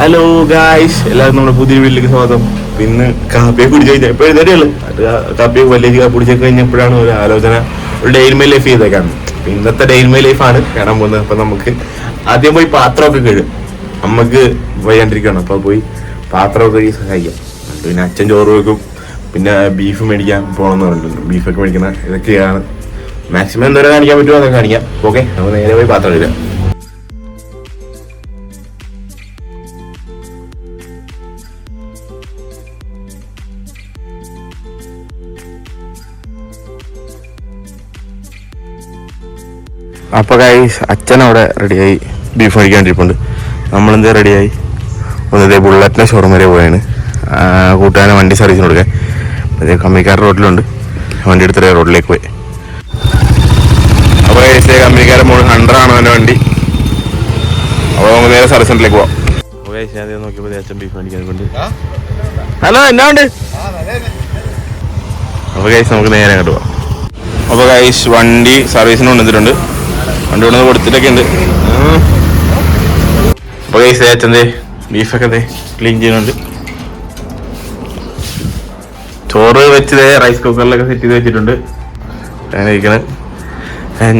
Hello guys എല്ലാവരും നമ്മുടെ പുതിയ വീട്ടിലേക്ക് സ്വാഗതം. പിന്നെ കാപ്പിയെ കുടിച്ച് കഴിഞ്ഞാൽ എപ്പോഴും കാപ്പിയെ വലിയ കാപ്പി കുടിച്ചൊക്കെ കഴിഞ്ഞപ്പോഴാണ് ഒരു ആലോചന ഒരു ഡെയിൽ മൈ ലൈഫ് ചെയ്തേക്കാണ് ഇന്നത്തെ ഡെയിൽ മൈ ലൈഫാണ് കാണാൻ പോകുന്നത്. അപ്പൊ നമുക്ക് ആദ്യം പോയി പാത്രമൊക്കെ കഴുകും. അമ്മയ്ക്ക് വയ്യാണ്ടിരിക്കണം അപ്പോൾ പോയി പാത്രമൊക്കെ കഴുകി സഹായിക്കാം. പിന്നെ അച്ഛൻ ചോറ് വെക്കും. പിന്നെ ബീഫ് മേടിക്കാൻ പോകണമെന്ന് പറഞ്ഞിട്ടുണ്ട്. ബീഫൊക്കെ മേടിക്കുന്ന ഇതൊക്കെയാണ്. മാക്സിമം എന്തോരം കാണിക്കാൻ പറ്റുമോ? അതൊക്കെ കാണിക്കാം. ഓക്കെ നമുക്ക് നേരെ പോയി പാത്രം കഴുകാം. അപ്പൊ കൈസ് അച്ഛൻ അവിടെ റെഡിയായി ബീഫ് മേടിക്കാണ്ടിരിപ്പുണ്ട് നമ്മളെന്ത് റെഡിയായി ഒന്നതേ ബുള്ളറ്റിന്റെ ഷോറൂം വരെ പോയാണ്. കൂട്ടുകാരൻ വണ്ടി സർവീസിന് കൊടുക്കാൻ. അതേ കമ്മിക്കാർ റോഡിലുണ്ട് വണ്ടി എടുത്തിട്ട് റോഡിലേക്ക് പോയി. അപ്പോൾ കൈസ് കമ്മിക്കാരൻ മോൾ ഹൺഡ്രഡ് ആണ് എന്റെ വണ്ടി. അപ്പോൾ നമുക്ക് നേരെ സർവീസ് സെന്ററിലേക്ക് പോവാം. അപ്പോൾ ഞാൻ നോക്കിയപ്പോൾ അച്ഛൻ ബീഫ് മേടിക്കാൻ കൊണ്ട് ഹലോ എന്നാ ഉണ്ട്? അപ്പോൾ കൈസ് നമുക്ക് നേരെ അങ്ങോട്ട് പോവാം. അപ്പോൾ കൈസ് വണ്ടി സർവീസിന് കൊണ്ടുവന്നിട്ടുണ്ട്. വണ്ടി കൊണ്ടുവന്ന് കൊടുത്തിട്ടൊക്കെ ഉണ്ട് അപ്പോൾ ബീഫൊക്കെ ക്ലീൻ ചെയ്യുന്നുണ്ട്. ചോറ് വെച്ചത് റൈസ് കുക്കറിലൊക്കെ സെറ്റ് ചെയ്ത് വെച്ചിട്ടുണ്ട്. അങ്ങനെ ഇരിക്കണേ.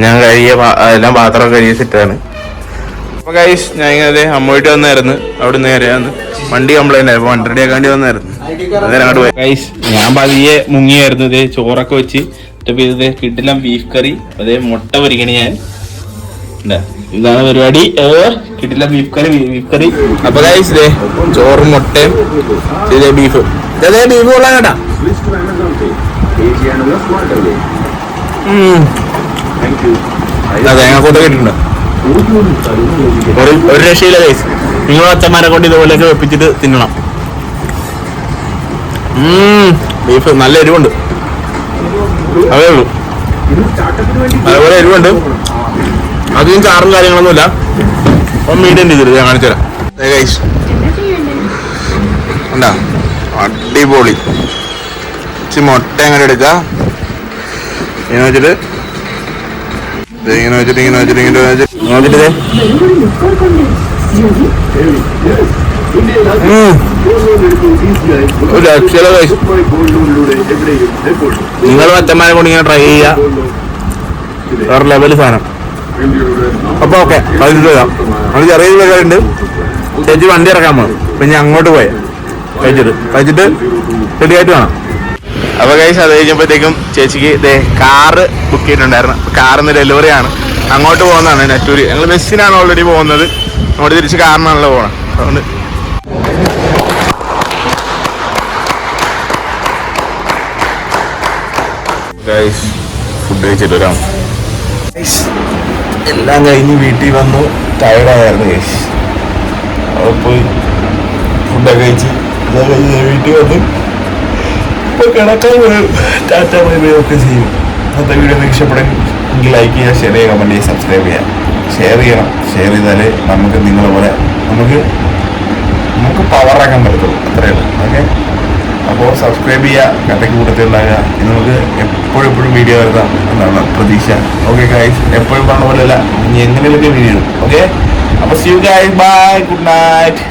ഞാൻ കഴിയ എല്ലാം പാത്രം കഴിയ സെറ്റാണ് അപ്പോൾ ഗൈസ് ഞാൻ ഇങ്ങനെ അമ്മോയിട്ട് വന്നായിരുന്നു. അവിടെ നേരെ വന്ന് വണ്ടി കംപ്ലൈന്റ് ആയപ്പോൾ വണ്ടി ആക്കാണ്ടി വന്നായിരുന്നു. അന്നേരം അങ്ങോട്ട് പോയി. ഞാൻ പതിയെ മുങ്ങിയായിരുന്നു ഇതേ ചോറൊക്കെ വെച്ച്. ഇപ്പൊ ഇത് ബീഫ് കറി അതേ മുട്ട പൊരിക്കണി ഞാൻ. ഇതാണ് പരിപാടി. കിട്ടില്ല ബീഫ് കറി ബീഫ് കറി അപ്പൊ ഇതേ ചോറും മുട്ടയും ഇതേ ബീഫ് ഇതേ ബീഫ് കൊള്ളാൻ കേട്ടാ. തേങ്ങാക്കൂട്ടൊക്കെ ഇട്ടിട്ടുണ്ട്. ഒരു ഒരു രക്ഷയില്ല ഗൈസ് നിങ്ങൾ അച്ഛന്മാരെ കൊണ്ട് ഇതുപോലെയൊക്കെ വെപ്പിച്ചിട്ട് തിന്നണം. ബീഫ് നല്ല എരിവുണ്ട്. അതേ ഉള്ളൂ. അതുപോലെ എരിവുണ്ട്. അധികം ചാറും കാര്യങ്ങളൊന്നുമില്ല. അപ്പം മീഡിയം രീതിയിൽ ഞാൻ കാണിച്ചു തരാം. ഉണ്ടാ അടിപൊളി. ഇച്ചിരി മുട്ട എങ്ങനെ എടുക്കുക ഇങ്ങനെ വെച്ചിട്ട്. ഒരു. നിങ്ങൾ മറ്റന്മാരെ കൊണ്ട് ഇങ്ങനെ ട്രൈ ചെയ്യാ. വേറെ ലെവൽ സാധനം. അപ്പൊ ഓക്കെ പതിനെട്ട് വരാം നമ്മൾ ചെറിയ പരിപാടി ചേച്ചി വണ്ടി ഇറക്കാൻ പോകും പിന്നെ അങ്ങോട്ട് പോയെ. കഴിച്ചിട്ട്. കഴിച്ചിട്ട് റെഡി ആയിട്ട് വേണം. അപ്പൊ കൈസ് അത് കഴിഞ്ഞപ്പോഴത്തേക്കും ചേച്ചിക്ക് ഇതേ കാറ് ബുക്ക് ചെയ്തിട്ടുണ്ടായിരുന്നു. കാറിന്ന് ഡെലിവറി ആണ്. അങ്ങോട്ട് പോകുന്നതാണ് നെറ്റൂര് ഞങ്ങൾ ബസ്സിനാണ് ഓൾറെഡി പോകുന്നത്. അങ്ങോട്ട് തിരിച്ച് കാറിനാണല്ലോ പോകണം അതുകൊണ്ട് ഫുഡ് കഴിച്ചിട്ട് വരാം. എല്ലാം കഴിഞ്ഞ് വീട്ടിൽ വന്നു. ടയർഡായിരുന്നു യേശ്. അവിടെ പോയി ഫുഡൊക്കെ കഴിച്ച് ഇതൊക്കെ കഴിഞ്ഞ് വീട്ടിൽ വന്ന് ഇപ്പൊ കിടക്കാൻ പോയി. ടാറ്റ ഒക്കെ ചെയ്യും. അന്നത്തെ വീഡിയോ ഇഷ്ടപ്പെടുമെങ്കിൽ ലൈക്ക് ചെയ്യുക ഷെയർ ചെയ്യുക കമന്റ് ചെയ്യുക സബ്സ്ക്രൈബ് ചെയ്യുക. ഷെയർ ചെയ്യണം. ഷെയർ ചെയ്താലേ നമുക്ക് നിങ്ങളെ പോലെ നമുക്ക് നമുക്ക് പവറാക്കാൻ പറ്റത്തുള്ളൂ. അത്രയേ ഉള്ളൂ. ഓക്കെ അപ്പോൾ സബ്സ്ക്രൈബ് ചെയ്യുക കട്ടയ്ക്ക് കൂട്ടത്തിൽ ഉണ്ടാകുക. നമുക്ക് എപ്പോഴും എപ്പോഴും വീഡിയോ വരുത്താം എന്നാണ് പ്രതീക്ഷ. ഓക്കെ ഗൈസ് എപ്പോഴും പറഞ്ഞ പോലെയല്ല ഇനി എങ്ങനെയൊക്കെ വീഴും. ഓക്കെ അപ്പോൾ see guys bye good night